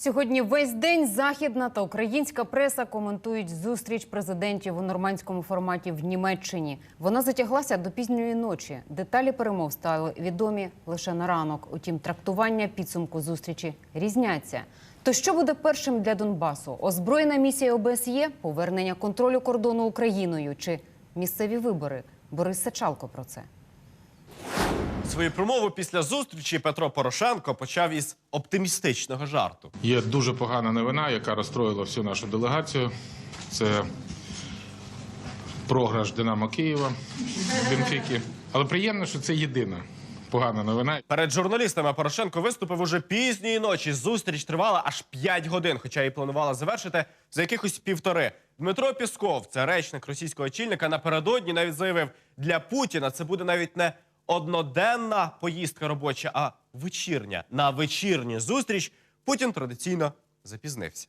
Сьогодні весь день західна та українська преса коментують зустріч президентів у нормандському форматі в Німеччині. Вона затяглася до пізньої ночі. Деталі перемов стали відомі лише на ранок. Утім, трактування підсумку зустрічі різняться. То що буде першим для Донбасу? Озброєна місія ОБСЄ, повернення контролю кордону Україною чи місцеві вибори? Борис Сачалко про це. Свою промову після зустрічі Петро Порошенко почав із оптимістичного жарту. Є дуже погана новина, яка розстроїла всю нашу делегацію. Це програш Динамо Києва Бенфіки. Але приємно, що це єдина погана новина. Перед журналістами Порошенко виступив уже пізньої ночі. Зустріч тривала аж 5 годин, хоча і планувала завершити за якихось півтори. Дмитро Пісков, це речник російського очільника, напередодні навіть заявив, для Путіна це буде навіть не одноденна поїздка робоча, а вечірня. На вечірню зустріч Путін традиційно запізнився.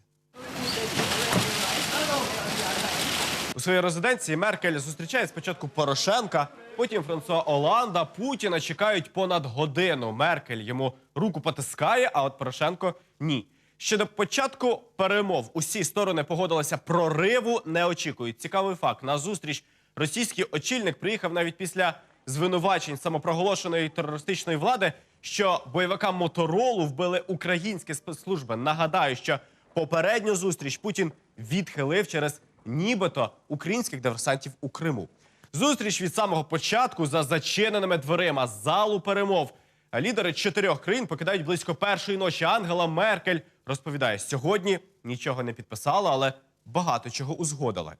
У своїй резиденції Меркель зустрічає спочатку Порошенка, потім Франсуа Оланда. Путіна чекають понад годину. Меркель йому руку потискає, а от Порошенко ні. Ще до початку перемов усі сторони погодилися прориву. Не очікують. Цікавий факт. На зустріч російський очільник приїхав навіть після звинувачень самопроголошеної терористичної влади, що бойовикам моторолу вбили українські спецслужби. Нагадаю, що попередню зустріч Путін відхилив через нібито українських диверсантів у Криму. Зустріч від самого початку за зачиненими дверима залу перемов. Лідери чотирьох країн покидають близько першої ночі. Ангела Меркель розповідає, сьогодні нічого не підписала, але багато чого узгодила.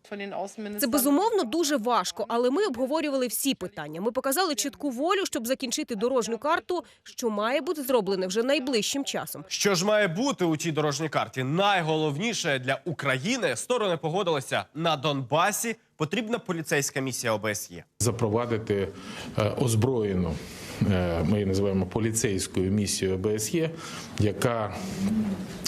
Це безумовно дуже важко, але ми обговорювали всі питання. Ми показали чітку волю, щоб закінчити дорожню карту, що має бути зроблене вже найближчим часом. Що ж має бути у цій дорожній карті? Найголовніше для України сторони погодилися на Донбасі. Потрібна поліцейська місія ОБСЄ. Запровадити е, озброєну, ми її називаємо поліцейською місією ОБСЄ, яка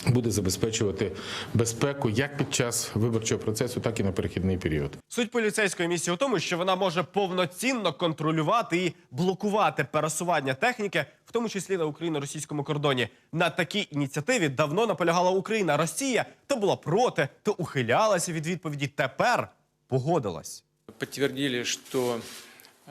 буде забезпечувати безпеку як під час виборчого процесу, так і на перехідний період. Суть поліцейської місії у тому, що вона може повноцінно контролювати і блокувати пересування техніки, в тому числі на україно-російському кордоні. На такій ініціативі давно наполягала Україна. Росія то була проти, то ухилялася від відповіді. Тепер погодилась. подтвердили, что э,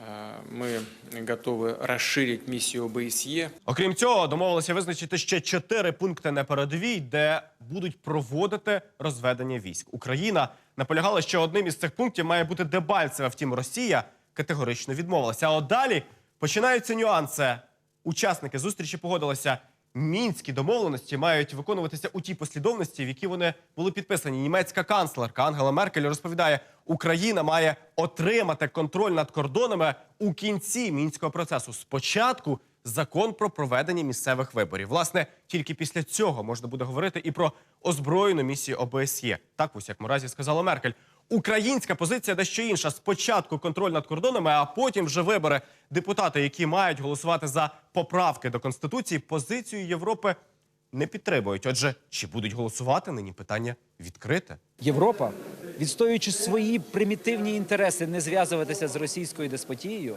мы готовы расширить миссию ОБСЕ. Окрім цього, домовилися визначити ще чотири пункти на передовій, де будуть проводити розведення військ. Україна наполягала, що одним із цих пунктів має бути Дебальцеве. Втім, Росія категорично відмовилася. А от далі починаються нюанси. Учасники зустрічі погодилися. Мінські домовленості мають виконуватися у тій послідовності, в якій вони були підписані. Німецька канцлерка Ангела Меркель розповідає, Україна має отримати контроль над кордонами у кінці мінського процесу. Спочатку закон про проведення місцевих виборів. Власне, тільки після цього можна буде говорити і про озброєну місію ОБСЄ. Так, в усякому разі, сказала Меркель. Українська позиція дещо інша. Спочатку контроль над кордонами, а потім вже вибори. Депутати, які мають голосувати за поправки до конституції, позицію Європи не підтримують. Отже, чи будуть голосувати нині? Питання відкрите. Європа, відстоюючи свої примітивні інтереси, не зв'язуватися з російською деспотією,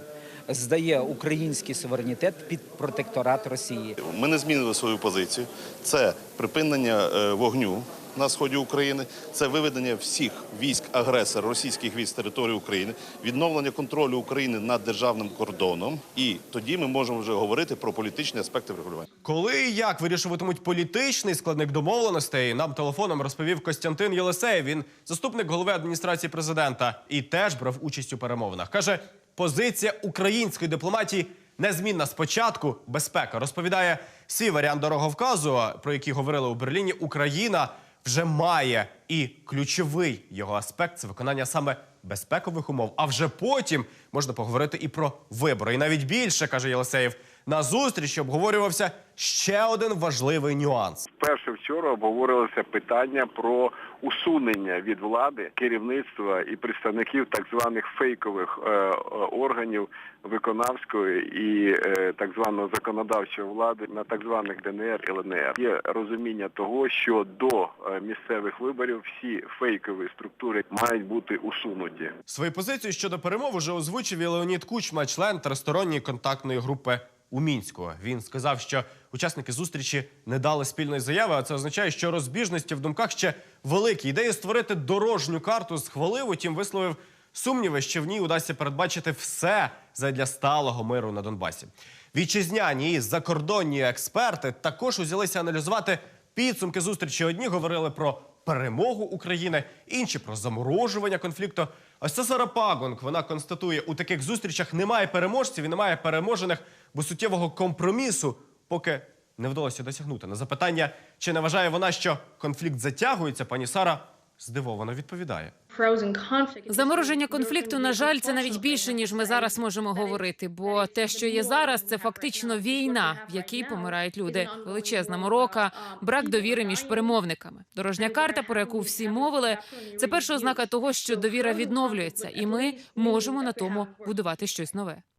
здає український суверенітет під протекторат Росії. Ми не змінили свою позицію. Це припинення е, вогню на сході України, це виведення всіх військ агресора російських військ з території України, відновлення контролю України над державним кордоном. І тоді ми можемо вже говорити про політичні аспекти врегулювання. Коли і як вирішуватимуть політичний складник домовленостей, нам телефоном розповів Костянтин Єлисеєв. Він заступник голови адміністрації президента і теж брав участь у перемовинах. Каже, позиція української дипломатії незмінна спочатку. Безпека розповідає свій варіант дороговказу, про який говорили у Берліні. Україна вже має і ключовий його аспект це виконання саме безпекових умов. А вже потім можна поговорити і про вибори. І навіть більше каже Єлисеєв. На зустрічі обговорювався ще один важливий нюанс. Вперше вчора обговорилося питання про усунення від влади керівництва і представників так званих фейкових е, е, органів виконавської і е, так званого законодавчої влади на так званих ДНР і ЛНР. Є розуміння того, що до місцевих виборів всі фейкові структури мають бути усунуті. Свою позицію щодо перемов уже озвучив і Леонід Кучма, член тристоронньої контактної групи у мінську. Він сказав, що учасники зустрічі не дали спільної заяви. А це означає, що розбіжності в думках ще великі. Ідею створити дорожню карту схвалив, утім висловив сумніви, що в ній удасться передбачити все задля сталого миру на Донбасі. Вітчизняні і закордонні експерти також узялися аналізувати підсумки зустрічі. Одні говорили про перемогу України, інші про заморожування конфлікту. Ось це Сара Пагонг. Вона констатує, у таких зустрічах немає переможців і немає переможених, бо суттєвого компромісу поки не вдалося досягнути. На запитання, чи не вважає вона, що конфлікт затягується, пані Сара здивовано відповідає. Замороження конфлікту, на жаль, це навіть більше ніж ми зараз можемо говорити. Бо те, що є зараз, це фактично війна, в якій помирають люди. Величезна морока, брак довіри між перемовниками. Дорожня карта, про яку всі мовили, це перша ознака того, що довіра відновлюється, і ми можемо на тому будувати щось нове.